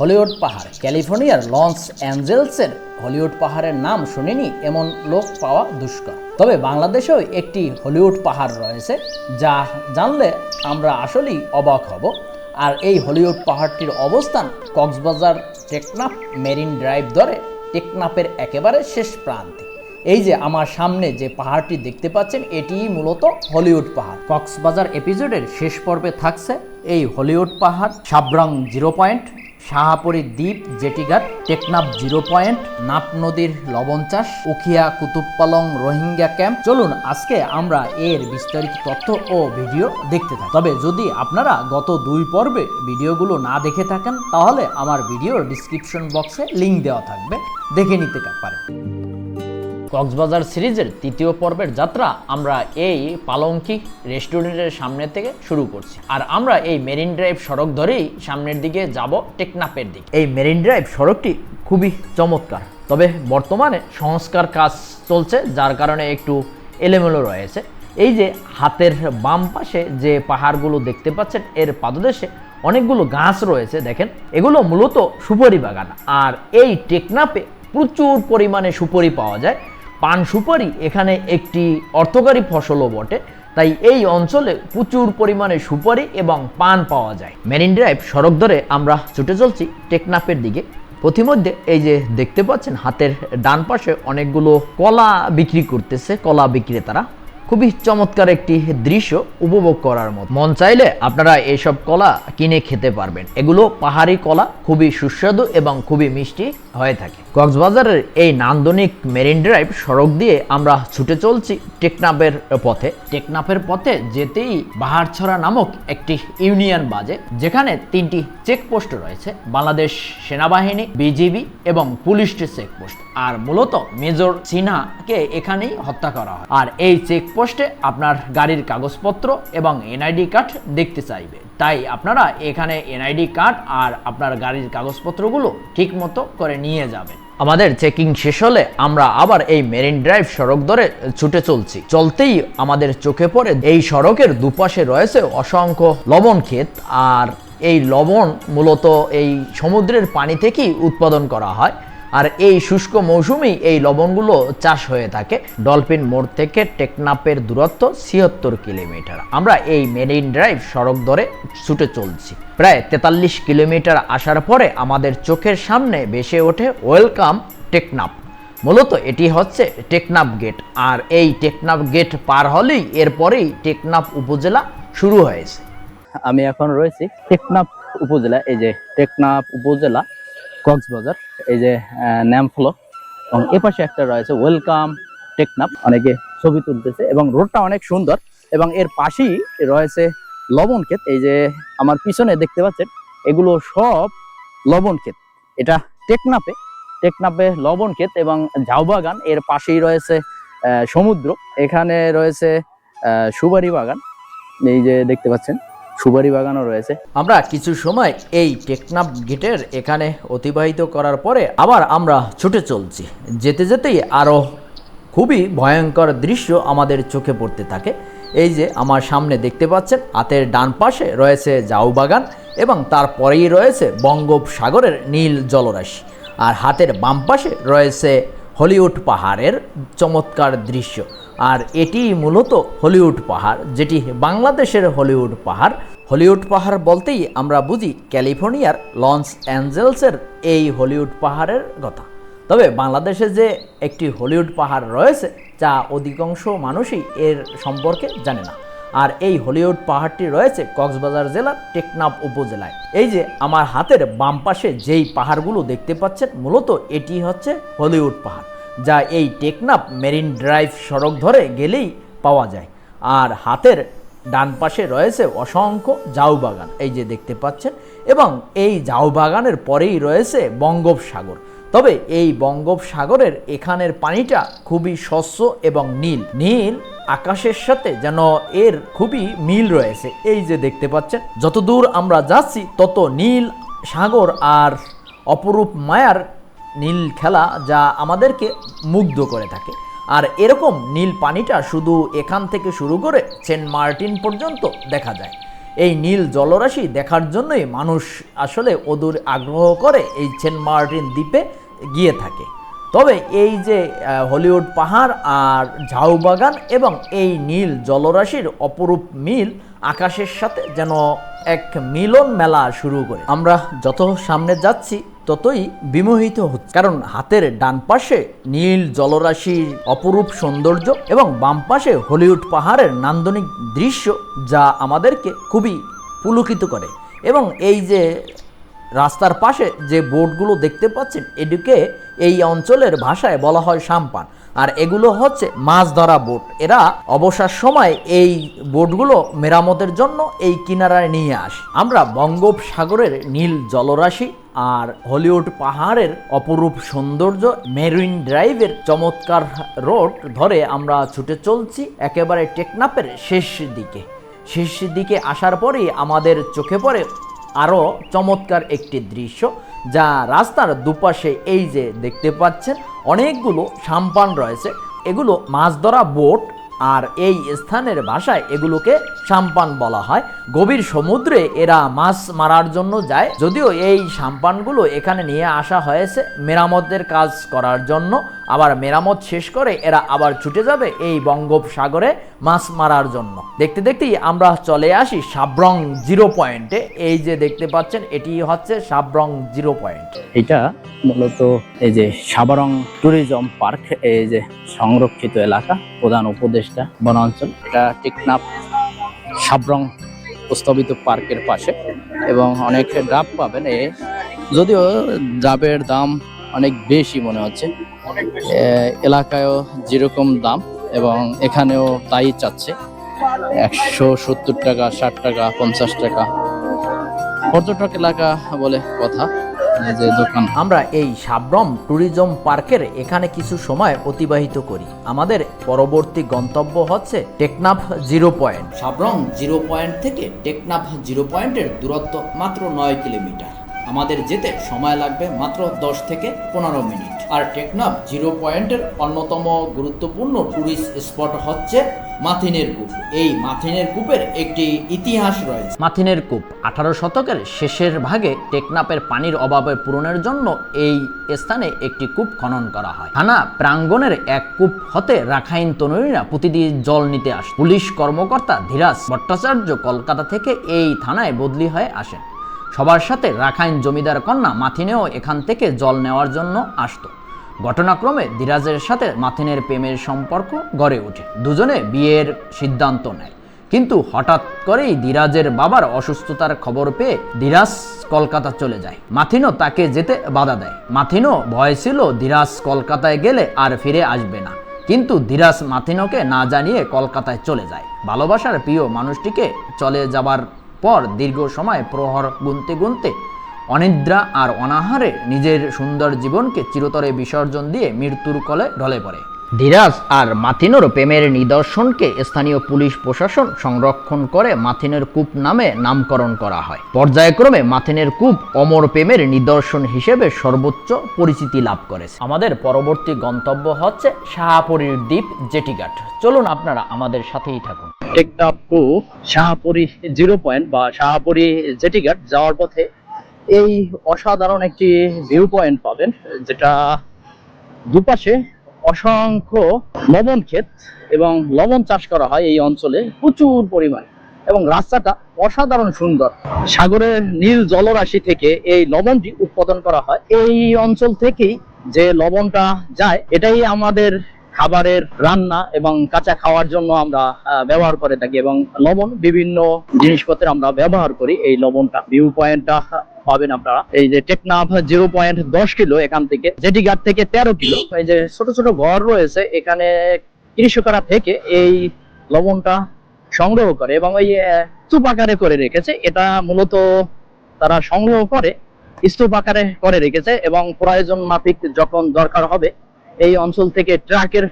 Hollywood পাহাড়, ক্যালিফোর্নিয়ার loss অ্যাঞ্জেলসের Hollywood পাহাড়ের নাম শুনিনি, এমন লোক পাওয়া দুষ্কর। তবে বাংলাদেশেও একটি হলিউড পাহাড় রয়েছে, যা জানলে আমরা আসলেই অবাক হব। আর এই হলিউড পাহাড়টির অবস্থান কক্সবাজার টেকনাফ মেরিন ড্রাইভ ধরে টেকনাফের একেবারে শেষ প্রান্তে। এই যে আমার সামনে যে পাহাড়টি দেখতে পাচ্ছেন, এটিই মূলত হলিউড পাহাড়। কক্সবাজার এপিসোডের শেষ পর্বে থাকছে এই হলিউড পাহাড়, সাব্রাং জিরো পয়েন্ট শাহাপুরী দ্বীপ, জেটিঘাট, টেকনাফ জিরো পয়েন্ট, নাপ নদীর লবণ চাষ, উখিয়া কুতুবপালং রোহিঙ্গা ক্যাম্প। চলুন, আজকে আমরা এর বিস্তারিত তথ্য ও ভিডিও দেখতে থাকি। তবে যদি আপনারা গত দুই পর্বে ভিডিওগুলো না দেখে থাকেন, তাহলে আমার ভিডিওর ডিসক্রিপশন বক্সে লিঙ্ক দেওয়া থাকবে। দেখে নিতে পারেন। কক্সবাজার সিরিজের তৃতীয় পর্বের যাত্রা আমরা এই পালঙ্কি রেস্টুরেন্টের সামনে থেকে শুরু করছি। আর আমরা এই মেরিন ড্রাইভ সড়ক ধরেই সামনের দিকে যাব টেকনাপের দিকে। এই মেরিন ড্রাইভ সড়কটি খুবই চমৎকার, তবে বর্তমানে সংস্কার কাজ চলছে, যার কারণে একটু এলোমেলো রয়েছে। এই যে হাতের বাম পাশে যে পাহাড়গুলো দেখতে পাচ্ছেন, এর পাদদেশে অনেকগুলো গাছ রয়েছে, দেখেন, এগুলো মূলত সুপারি বাগান আর এই টেকনাপে প্রচুর পরিমাণে সুপারি পাওয়া যায়। পান সুপারি এখানে একটি অর্থকারী ফসলও বটে। তাই এই অঞ্চলে প্রচুর পরিমাণে সুপারি এবং পান পাওয়া যায়। মেরিন ড্রাইভ সড়ক ধরে আমরা ছুটে চলছি টেকনাফের দিকে। প্রতিমধ্যে এই যে দেখতে পাচ্ছেন, হাতের ডান পাশে অনেকগুলো কলা বিক্রি করতেছে, কলা বিক্রেতারা। খুবই চমৎকার একটি দৃশ্য উপভোগ করার মতো। মন চাইলে আপনারা এইসব কলা কিনে খেতে পারবেন। এগুলো পাহাড়ি কলা, খুবই সুস্বাদু এবং খুবই মিষ্টি হয়ে থাকে। কক্সবাজারের এই নান্দনিক মেরিন ড্রাইভ সড়ক দিয়ে আমরা ছুটে চলছি টেকনাফের পথে। টেকনাফের পথে যেতেই বাহারছড়া নামক একটি ইউনিয়ন বাজে, যেখানে তিনটি চেকপোস্ট রয়েছে, বাংলাদেশ সেনাবাহিনী, বিজিবি এবং পুলিশ চেকপোস্ট। আর মূলত মেজর সিনহাকে এখানেই হত্যা করা হয়। আর এই চেকপোস্টে আপনার গাড়ির কাগজপত্র এবং এনআইডি কার্ড দেখতে চাইবে। তাই আপনারা এখানে এনআইডি কার্ড আর আপনার গাড়ির কাগজপত্রগুলো ঠিক মতো করে নিয়ে যাবেন। আমাদের চেকিং শেষ হলে আমরা আবার এই মেরিন ড্রাইভ সড়ক ধরে ছুটে চলছি। চলতেই আমাদের চোখে পড়ে এই সড়কের দুপাশে রয়েছে অসংখ্য লবণ ক্ষেত আর এই লবণ মূলত এই সমুদ্রের পানি থেকেই উৎপাদন করা হয়। আর এই শুষ্ক মৌসুমেই এই লবণগুলো চাষ হয়ে থাকে ডলফিন মোড় থেকে টেকনাপের দূরত্ব ছিয়াত্তর কিলোমিটার। আমরা এই মেরিন ড্রাইভ সড়ক ধরে ছুটে চলছি। প্রায় তেতাল্লিশ কিলোমিটার আসার পরে আমাদের চোখের সামনে ভেসে ওঠে ওয়েলকাম টেকনাপ। মূলত এটি হচ্ছে টেকনাফ গেট আর এই টেকনাফ গেট পার হলেই এরপরেই টেকনাফ উপজেলা শুরু হয়েছে। আমি এখন রয়েছি টেকনাফ উপজেলা, এই যে টেকনাফ উপজেলা। কক্সবাজার, এই যে ন্যামফ্লো এবং এ পাশে একটা রয়েছে ওয়েলকাম টেকনাপ অনেকে ছবি তুলতেছে এবং রোডটা অনেক সুন্দর। এবং এর পাশেই রয়েছে লবণ ক্ষেত। এই যে, আমার পিছনে দেখতে পাচ্ছেন, এগুলো সব লবণ ক্ষেত। এটা টেকনাপে টেকনাপে লবণ ক্ষেত এবং ঝাউবাগান এর পাশেই রয়েছে সমুদ্র। এখানে রয়েছে সুবারি বাগান। এই যে, দেখতে পাচ্ছেন সুবারি বাগানও রয়েছে। আমরা কিছু সময় এই টেকনাফ গেটের এখানে অতিবাহিত করার পরে আবার আমরা ছুটে চলছি। যেতে যেতেই আরও খুবই ভয়ঙ্কর দৃশ্য আমাদের চোখে পড়তে থাকে। এই যে আমার সামনে দেখতে পাচ্ছেন, হাতের ডান পাশে রয়েছে জাউ বাগান এবং তারপরেই রয়েছে বঙ্গোপসাগরের নীল জলরাশি। আর হাতের বাম পাশে রয়েছে হলিউড পাহাড়ের চমৎকার দৃশ্য। আর এটি মূলত হলিউড পাহাড়, যেটি বাংলাদেশের হলিউড পাহাড়। হলিউড পাহাড় বলতেই আমরা বুঝি ক্যালিফোর্নিয়ার, লস অ্যাঞ্জেলসের এই হলিউড পাহাড়ের কথা। তবে বাংলাদেশে যে একটি হলিউড পাহাড় রয়েছে, যা অধিকাংশ মানুষই এর সম্পর্কে জানে না। আর এই হলিউড পাহাড়টি রয়েছে কক্সবাজার জেলার টেকনাফ উপজেলায়। এই যে আমার হাতের বাম পাশে যেই পাহাড়গুলো দেখতে পাচ্ছেন, মূলত এটি হচ্ছে হলিউড পাহাড়। যা এই টেকনাপ মেরিন ড্রাইভ সড়ক ধরে গেলেই পাওয়া যায়। আর হাতের ডান পাশে রয়েছে অসংখ্য ঝাউ বাগান এই যে দেখতে পাচ্ছেন, এবং এই ঝাউ বাগানের পরেই রয়েছে বঙ্গোপসাগর। তবে এই বঙ্গোপসাগরের এখানের পানিটা খুবই স্বচ্ছ এবং নীল। নীল আকাশের সাথে যেন এর খুবই মিল রয়েছে, এই যে দেখতে পাচ্ছেন। যতদূর আমরা যাচ্ছি, তত নীল সাগর আর অপরূপ মায়ার নীল খেলা যা আমাদেরকে মুগ্ধ করে থাকে। আর এরকম নীল পানিটা শুধু এখান থেকে শুরু করে সেন্ট মার্টিন পর্যন্ত দেখা যায়। এই নীল জলরাশি দেখার জন্যই মানুষ আসলে অদূর আগ্রহ করে এই সেন্ট মার্টিন দ্বীপে গিয়ে থাকে। তবে এই যে হলিউড পাহাড় আর ঝাউবাগান এবং এই নীল জলরাশির অপরূপ মিল আকাশের সাথে যেন এক মিলন মেলা শুরু করে। আমরা যত সামনে যাচ্ছি ততই বিমোহিত হচ্ছে। কারণ হাতের ডান পাশে নীল জলরাশির অপরূপ সৌন্দর্য এবং বাম পাশে হলিউড পাহাড়ের নান্দনিক দৃশ্য যা আমাদেরকে খুবই পুলকিত করে। এবং এই যে রাস্তার পাশে যে বোটগুলো দেখতে পাচ্ছেন, এদিকে এই অঞ্চলের ভাষায় বলা হয় সাম্পান। আর এগুলো হচ্ছে মাছ ধরা বোট। এরা অবসর সময় এই বোটগুলো মেরামতের জন্য এই কিনারায় নিয়ে আসে। আমরা বঙ্গোপসাগরের নীল জলরাশি আর হলিউড পাহাড়ের অপরূপ সৌন্দর্য মেরিন ড্রাইভের চমৎকার রোড ধরে আমরা ছুটে চলছি একেবারে টেকনাপের শেষ দিকে। শেষ দিকে আসার পরেই আমাদের চোখে পড়ে আরও চমৎকার একটি দৃশ্য, যা রাস্তার দুপাশে এই যে দেখতে পাচ্ছেন, অনেকগুলো সাম্পান রয়েছে। এগুলো মাছ ধরা বোট আর এই স্থানের ভাষায় এগুলোকে সাম্পান বলা হয়। গভীর সমুদ্রে এরা মাছ মারার জন্য যায়। যদিও এই সাম্পানগুলো এখানে নিয়ে আসা হয়েছে মেরামতের কাজ করার জন্য। আবার মেরামত শেষ করে এরা আবার ছুটে যাবে এই বঙ্গোপসাগরে। মাছ মারার জন্য। দেখতে দেখতেই আমরা চলে আসি সাব্রং জিরো পয়েন্টে এই যে দেখতে পাচ্ছেন, এটি হচ্ছে সাব্রং জিরো পয়েন্ট। এটা মূলত এই যে সাবারং ট্যুরিজম পার্ক, এই যে সংরক্ষিত এলাকা, প্রধান উপদেষ্টা বনাঞ্চল। এটা টেকনাফ সাবরং প্রস্তাবিত পার্কের পাশে। এবং অনেক ডাব পাবেন এ। যদিও ডাবের দাম অনেক বেশি মনে হচ্ছে। এলাকায়ও যেরকম দাম। এবং এখানেও তাই চাচ্ছে। একশো সত্তর টাকা ষাট টাকা পঞ্চাশ টাকা। পর্যটক এলাকা বলে কথা যে দোকান। আমরা এই সাব্রম ট্যুরিজম পার্কের এখানে কিছু সময় অতিবাহিত করি। আমাদের পরবর্তী গন্তব্য হচ্ছে Teknaf zero point. Sabroom zero point থেকে টেকনাফ জিরো পয়েন্টের দূরত্ব মাত্র নয় কিলোমিটার। আমাদের যেতে সময় লাগবে মাত্র দশ থেকে পনেরো মিনিট। আর টেকনাফ জিরো পয়েন্টের অন্যতম গুরুত্বপূর্ণ ট্যুরিস্ট স্পট হচ্ছে মাথিনের কূপ। এই মাথিনের কূপের একটি ইতিহাস রয়েছে। মাথিনের কূপ আঠারো শতকের শেষের ভাগে টেকনাপের পানির অভাবে পূরণের জন্য এই স্থানে একটি কূপ খনন করা হয়। থানা প্রাঙ্গণের এক কূপ হতে রাখাইন তনুরীরা প্রতিদিন জল নিতে আসে। পুলিশ কর্মকর্তা ধীরাজ ভট্টাচার্য কলকাতা থেকে এই থানায় বদলি হয়ে আসেন। সবার সাথে রাখাইন জমিদার কন্যা মাথিনেও এখান থেকে জল নেওয়ার জন্য আসতো। ঘটনাক্রমে ধীরাজের সাথে মাথিনের প্রেমের সম্পর্ক গড়ে ওঠে। দুজনে বিয়ের সিদ্ধান্ত নেয়। কিন্তু হঠাৎ করেই ধীরাজের বাবার অসুস্থতার খবর পেয়ে ধীরাজ কলকাতা চলে যায়। মাথিনো তাকে যেতে বাধা দেয়। মাথিনো ভয় ছিল ধীরাজ কলকাতায় গেলে আর ফিরে আসবে না। কিন্তু ধীরাজ মাথিনোকে না জানিয়ে কলকাতায় চলে যায়। ভালোবাসার প্রিয় মানুষটিকে চলে যাবার পর দীর্ঘ সময় প্রহর গুনতে গুনতে অনিদ্রা আর অনাহারে নিজের সুন্দর জীবনকে চিরতরে বিসর্জন দিয়ে মৃত্যুর কলে ঢলে পড়ে। ধীরাজ আর মাথিনোর প্রেমের নিদর্শনকে স্থানীয় পুলিশ প্রশাসন সংরক্ষণ করে মাথিনের কূপ নামে নামকরণ করা হয়। পর্যায়ক্রমে মাথিনের কূপ অমর প্রেমের নিদর্শন হিসেবে সর্বোচ্চ পরিচিতি লাভ করেছে। আমাদের পরবর্তী গন্তব্য হচ্ছে শাহাপুরীর দ্বীপ জেটিঘাট। চলুন আপনারা আমাদের সাথেই থাকুন। টেকনাফ টু জিরো পয়েন্ট বা শাহপুরি জেটিঘাট যাওয়ার পথে এই অসাধারণ একটি ভিউ পয়েন্ট পাবেন, যেটা দুপাশে অসংখ্য লবণ ক্ষেত এবং লবণ চাষ করা হয় এই অঞ্চলে প্রচুর পরিমাণে এবং রাস্তাটা অসাধারণ সুন্দর। সাগরের নীল জলরাশি থেকে এই লবণটি উৎপাদন করা হয়। এই অঞ্চল থেকেই যে লবণটা যায়, এটাই আমাদের খাবারের রান্না এবং কাঁচা খাওয়ার জন্য আমরা ব্যবহার করে থাকি এবং লবণ, বিভিন্ন জিনিসপত্রে আমরা ব্যবহার করি। এই লবণটা ভিউ পয়েন্টটা পাবেন আপনারা। এই যে টেকনাফ জিরো পয়েন্ট দশ কিলো এখান থেকে, জেটি ঘাট থেকে তেরো কিলো। এই যে ছোট ছোট ঘর রয়েছে, এখানে কৃষকরা থেকে এই লবণটা সংগ্রহ করে এবং ওই স্তূপ আকারে করে রেখেছে। এটা মূলত তারা সংগ্রহ করে, স্তূপ আকারে করে রেখেছে এবং প্রয়োজন মাফিক যখন দরকার হবে এই অঞ্চল থেকে ট্রাকের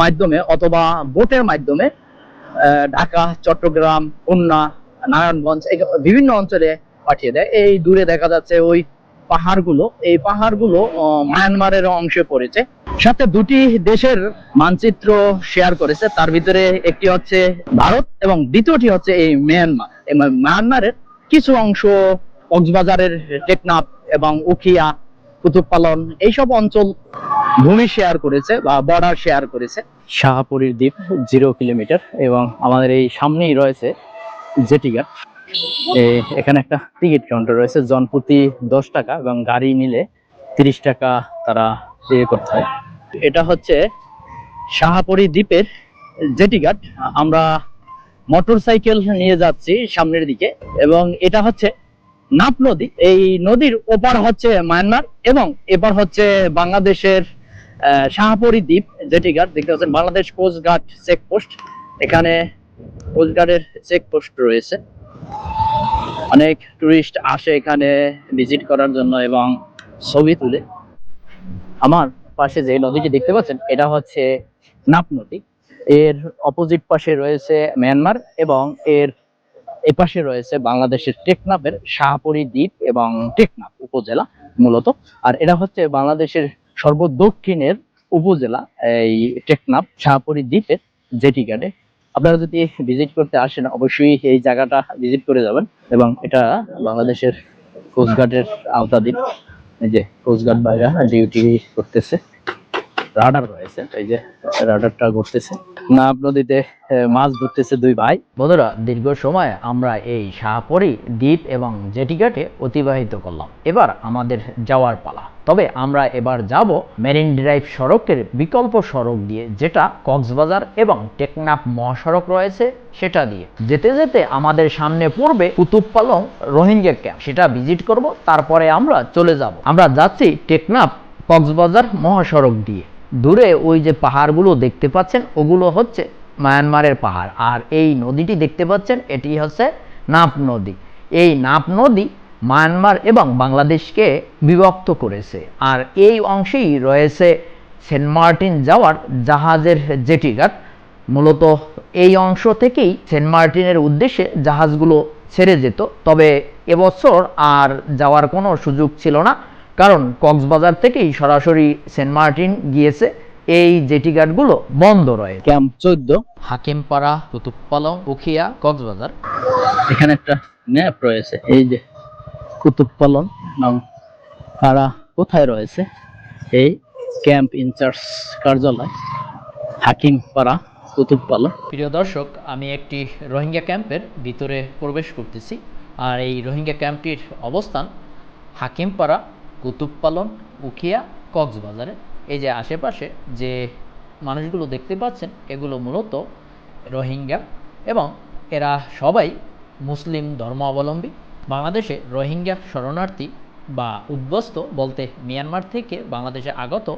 মাধ্যমে অথবা বোটের মাধ্যমে ঢাকা, চট্টগ্রাম, খুলনা, নারায়ণগঞ্জ, এই বিভিন্ন অঞ্চলে পাঠিয়ে দেয়। এই দূরে দেখা যাচ্ছে ওই পাহাড়গুলো। এই পাহাড়গুলো মায়ানমারের অংশে পড়েছে। সাথে দুটি দেশের মানচিত্র শেয়ার করেছে। তার ভিতরে একটি হচ্ছে ভারত এবং দ্বিতীয়টি হচ্ছে এই মিয়ানমার। মায়ানমারের কিছু অংশ কক্সবাজারের টেকনাফ এবং উখিয়া কুতুব পালন এইসব অঞ্চল ভূমি শেয়ার করেছে বা বর্ডার শেয়ার করেছে। শাহপুরীর দ্বীপ জিরো কিলোমিটার এবং আমাদের এই সামনেই রয়েছে জেটিঘাট এখানে একটা টিকিট কাউন্টার রয়েছে জনপ্রতি দশ টাকা এবং গাড়ি নিলে তিরিশ টাকা তারা পে করতে হয়। এটা হচ্ছে শাহাপুরি দ্বীপের জেটিঘাট। আমরা মোটর সাইকেল নিয়ে যাচ্ছি সামনের দিকে এবং এটা হচ্ছে নাপ নদী। এই নদীর ওপার হচ্ছে মায়ানমার এবং এপার হচ্ছে বাংলাদেশের শাহাপুরি দ্বীপ জেটিঘাট দেখতে পাচ্ছেন, বাংলাদেশ কোস্টগার্ড চেকপোস্ট এখানে কোস্টগার্ডের চেকপোস্ট রয়েছে। অনেক টুরিস্ট আসে এখানে ভিজিট করার জন্য এবং ছবি তুলে। আমার পাশে যে নদীটি দেখতে পাচ্ছেন, এটা হচ্ছে নাপ নদী। এর অপোজিট পাশে রয়েছে মিয়ানমার এবং এর এপাশে রয়েছে বাংলাদেশের টেকনাফের শাহপুরী দ্বীপ এবং টেকনাফ উপজেলা মূলত। আর এটা হচ্ছে বাংলাদেশের সর্বদক্ষিণের উপজেলা, এই টেকনাফ শাহপুরী দ্বীপের জেটি ঘাটে। আপনারা যদি ভিজিট করতে আসেন, অবশ্যই এই জায়গাটা ভিজিট করে যাবেন এবং এটা বাংলাদেশের কোস্টগার্ডের আওতাধীন। এই যে কোস্টগার্ড বাইরা ডিউটি করতেছে। রাডার রয়েছে। এই যে রাডারটা ঘুরতেছে। নাব নদীতে মাছ ধরতেছে দুই ভাই। বন্ধুরা, দীর্ঘ সময় আমরা এই শাহপরি দ্বীপ এবং জেটিঘাটে অতিবাহিত করলাম। এবার আমাদের যাওয়ার পালা। তবে আমরা এবার যাব মেরিন ড্রাইভ সড়কের বিকল্প সড়ক দিয়ে, যেটা কক্সবাজার এবং টেকনাফ মহাসড়ক রয়েছে সেটা দিয়ে। যেতে যেতে আমাদের সামনে পড়বে কুতুব পালং রোহিঙ্গা ক্যাম্প। সেটা ভিজিট করব, তারপরে আমরা চলে যাব। আমরা যাচ্ছি টেকনাফ কক্সবাজার মহাসড়ক দিয়ে। দূরে ওই যে পাহাড়গুলো দেখতে পাচ্ছেন, ওগুলো হচ্ছে মায়ানমারের পাহাড়। আর এই নদীটি দেখতে পাচ্ছেন, এটি হচ্ছে নাপ নদী। এই নাপ নদী মায়ানমার এবং বাংলাদেশকে বিভক্ত করেছে। আর এই অংশেই রয়েছে সেন্ট মার্টিন যাওয়ার জাহাজের জেটিঘাট। মূলত এই অংশ থেকেই সেন্ট মার্টিনের উদ্দেশ্যে জাহাজগুলো ছেড়ে যেত। তবে এবছর আর যাওয়ার কোনো সুযোগ ছিল না। কারণ কক্সবাজার থেকেই সরাসরি সেন্ট মার্টিন গিয়েছে। এই জেটিঘাটগুলো বন্ধ রয়েছে। ক্যাম্প চোদ্দ। হাকিমপাড়া কুতুবপালং উখিয়া কক্সবাজার। এখানে একটা ম্যাপ রয়েছে। এই যে কুতুব পালন এবং তারা কোথায় রয়েছে? এই ক্যাম্প ইনচার্জ কার্যালয় হাকিমপাড়া কুতুব পালন প্রিয় দর্শক আমি একটি রোহিঙ্গা ক্যাম্পের ভিতরে প্রবেশ করতেছি। আর এই রোহিঙ্গা ক্যাম্পটির অবস্থান হাকিমপাড়া কুতুবপালন উখিয়া, কক্সবাজারে। এই যে আশেপাশে যে মানুষগুলো দেখতে পাচ্ছেন, এগুলো মূলত রোহিঙ্গা এবং এরা সবাই মুসলিম ধর্মাবলম্বী। বাংলাদেশে রোহিঙ্গা শরণার্থী বা উদ্বস্ত বলতে মিয়ানমার থেকে বাংলাদেশে আগত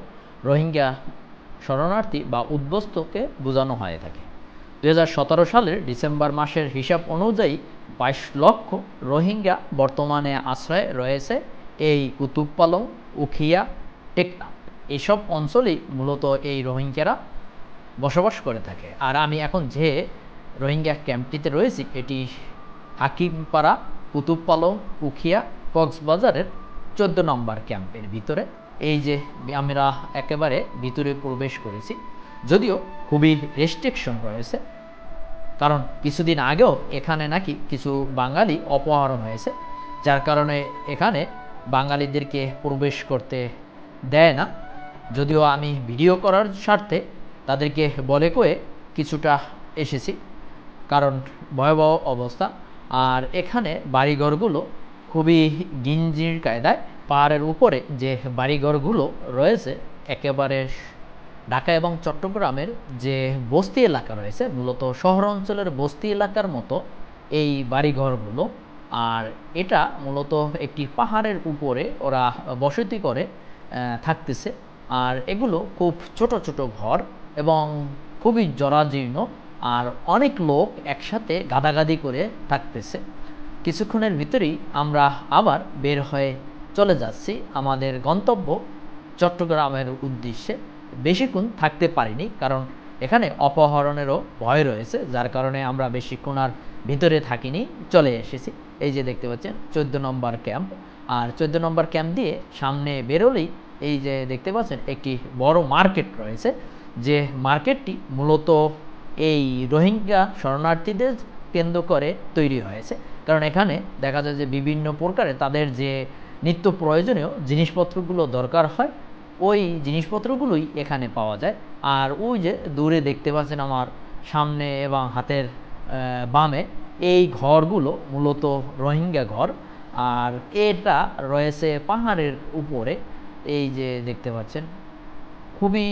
রোহিঙ্গা শরণার্থী বা উদ্বস্তকে বোঝানো হয়ে থাকে। দু হাজার সতেরো সালের ডিসেম্বর মাসের হিসাব অনুযায়ী বাইশ লক্ষ রোহিঙ্গা বর্তমানে আশ্রয়ে রয়েছে। এই কুতুবপালং উখিয়া টেকনাফ এসব অঞ্চলেই মূলত এই রোহিঙ্গারা বসবাস করে থাকে। আর আমি এখন যে রোহিঙ্গা ক্যাম্পটিতে রয়েছি, এটি হাকিমপাড়া কুতুবপালং উখিয়া, কক্সবাজারের চোদ্দ নম্বর ক্যাম্পের ভিতরে। এই যে আমরা একেবারে ভিতরে প্রবেশ করেছি, যদিও খুবই রেস্ট্রিকশন রয়েছে, কারণ কিছুদিন আগেও এখানে নাকি কিছু বাঙালি অপহরণ হয়েছে, যার কারণে এখানে বাঙালিদেরকে প্রবেশ করতে দেয় না। যদিও আমি ভিডিও করার স্বার্থে তাদেরকে বলে কয়ে কিছুটা এসেছি, কারণ ভয়াবহ অবস্থা। আর এখানে বাড়িঘরগুলো খুবই গিঞ্জির কায়দায়। পাহাড়ের উপরে যে বাড়িঘরগুলো রয়েছে, একেবারে ঢাকা এবং চট্টগ্রামের যে বস্তি এলাকা রয়েছে, মূলত শহর অঞ্চলের বস্তি এলাকার মতো এই বাড়িঘরগুলো আর এটা মূলত একটি পাহাড়ের উপরে ওরা বসতি করে থাকতেছে। আর এগুলো খুব ছোট ছোট ঘর এবং খুবই জরাজীর্ণ। আর অনেক লোক একসাথে গাদাগাদি করে থাকতেছে। কিছুক্ষণের ভিতরেই আমরা আবার বের হয়ে চলে যাচ্ছি। আমাদের গন্তব্য চট্টগ্রামের উদ্দেশ্যে। বেশিক্ষণ থাকতে পারিনি, কারণ এখানে অপহরণেরও ভয় রয়েছে, যার কারণে আমরা বেশিক্ষণ আর ভিতরে থাকিনি, চলে এসেছি। এই যে দেখতে পাচ্ছেন, চোদ্দ নম্বর ক্যাম্প। আর চোদ্দ নম্বর ক্যাম্প দিয়ে সামনে বেরোলেই এই যে দেখতে পাচ্ছেন, একটি বড় মার্কেট রয়েছে, যে মার্কেটটি মূলত এই রোহিঙ্গা শরণার্থীদের কেন্দ্র করে তৈরি হয়েছে। কারণ এখানে দেখা যায় যে বিভিন্ন প্রকারে তাদের যে নিত্য প্রয়োজনীয় জিনিসপত্রগুলো দরকার হয় ওই জিনিসপত্রগুলোই এখানে পাওয়া যায়। আর ওই যে দূরে দেখতে পাচ্ছেন আমার সামনে এবং হাতের বামে এই ঘরগুলো মূলত রোহিঙ্গা ঘর। আর এটা রয়েছে পাহাড়ের উপরে, এই যে দেখতে পাচ্ছেন। খুবই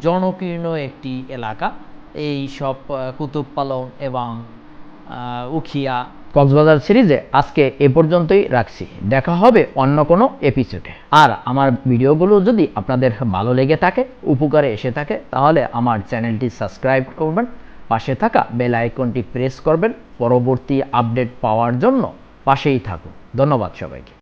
জনকীর্ণ একটি এলাকা। এই সব কুতুব পালং এবং উখিয়া কক্সবাজার সিরিজে আজকে এ পর্যন্তই রাখছি। দেখা হবে অন্য কোনো এপিসোডে আর আমার ভিডিওগুলো যদি আপনাদের ভালো লেগে থাকে, উপকারে এসে থাকে, তাহলে আমার চ্যানেলটি সাবস্ক্রাইব করবেন, পাশে থাকা বেল আইকনটি প্রেস করবেন, পরবর্তী আপডেট পাওয়ার জন্য পাশেই থাকুন। ধন্যবাদ সবাইকে।